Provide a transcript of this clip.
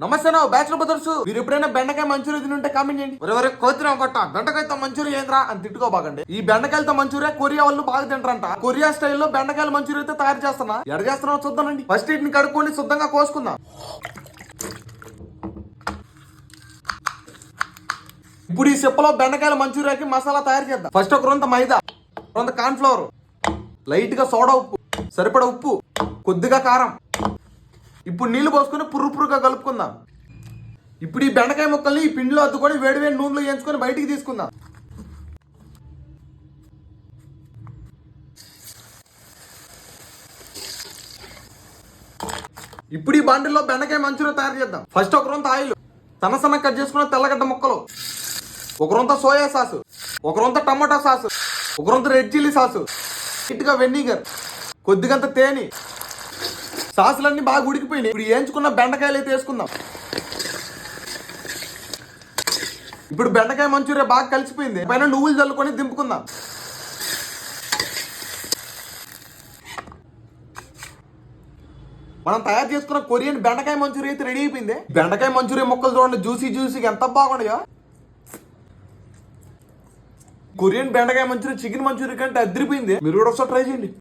నమస్తే నా bachelor brothers. మీరు ఎప్పుడైనా బెండకాయ మంచూరియా తిని ఉంటే కామెంట్ చేయండి ఎవరెవరు కోతిన ఒకట బెండకాయతో మంచూరియా ఏంద్రా అని తిట్టుకోబాకండి. ఈ బెండకాయలతో మంచూరియా కొరియా వాళ్ళు బాగా తింటారంట. కొరియా స్టైల్లో బెండకాయల మంచూరియా అయితే తయారు చేస్తున్నా. ఎడ చేస్తున్నావు చూద్దామండి. ఫస్ట్ వీటిని కడుక్కొని శుద్ధంగా కోసుకుందాం. ఇప్పుడు ఈ సిప్పలో బెండకాయల మంచూరియాకి మసాలా తయారు చేద్దాం. ఫస్ట్ ఒక రొంత మైదా రొంత కార్న్ ఫ్లవర్ లైట్గా సోడా ఉప్పు సరిపడ ఉప్పు కొద్దిగా కారం. ఇప్పుడు నీళ్ళు పోసుకొని పుర్రు పురుగా కలుపుకుందాం. ఇప్పుడు ఈ బెండకాయ ముక్కల్ని ఈ పిండిలో అద్దుకొని వేడి వేడి నూనెలో వేయించుకొని బయటికి తీసుకుందాం. ఇప్పుడు ఈ బాండిల్లో బెండకాయ మంచూరియా తయారు చేద్దాం. ఫస్ట్ ఒక రొంత ఆయిల్ సన్న సన్న కట్ చేసుకున్న తెల్లగడ్డ ముక్కలు ఒక రొంత సోయా సాసు ఒక రొంత టమాటా సాసు ఒక రొంత రెడ్ చిల్లీ సాసు ఇటుగా వెన్నీగర్ కొద్దిగంత తేనె సాసులన్నీ బాగా ఉడికిపోయినాయి. ఇప్పుడు ఏంచుకున్న బెండకాయలు అయితే వేసుకుందాం. ఇప్పుడు బెండకాయ మంచూరియా బాగా కలిసిపోయింది. పైన నువ్వులు చల్లుకొని దింపుకుందాం. మనం తయారు చేసుకున్న కొరియన్ బెండకాయ మంచూరియా అయితే రెడీ అయిపోయింది. బెండకాయ మంచూరియా ముక్కలు చూడండి జ్యూసీ జ్యూసీగా ఎంత బాగున్నాయో. కొరియన్ బెండకాయ మంచూరియా చికెన్ మంచూరియా కంటే అదిరిపోయింది మీరు కూడా ఒకసారి ట్రై చేయండి.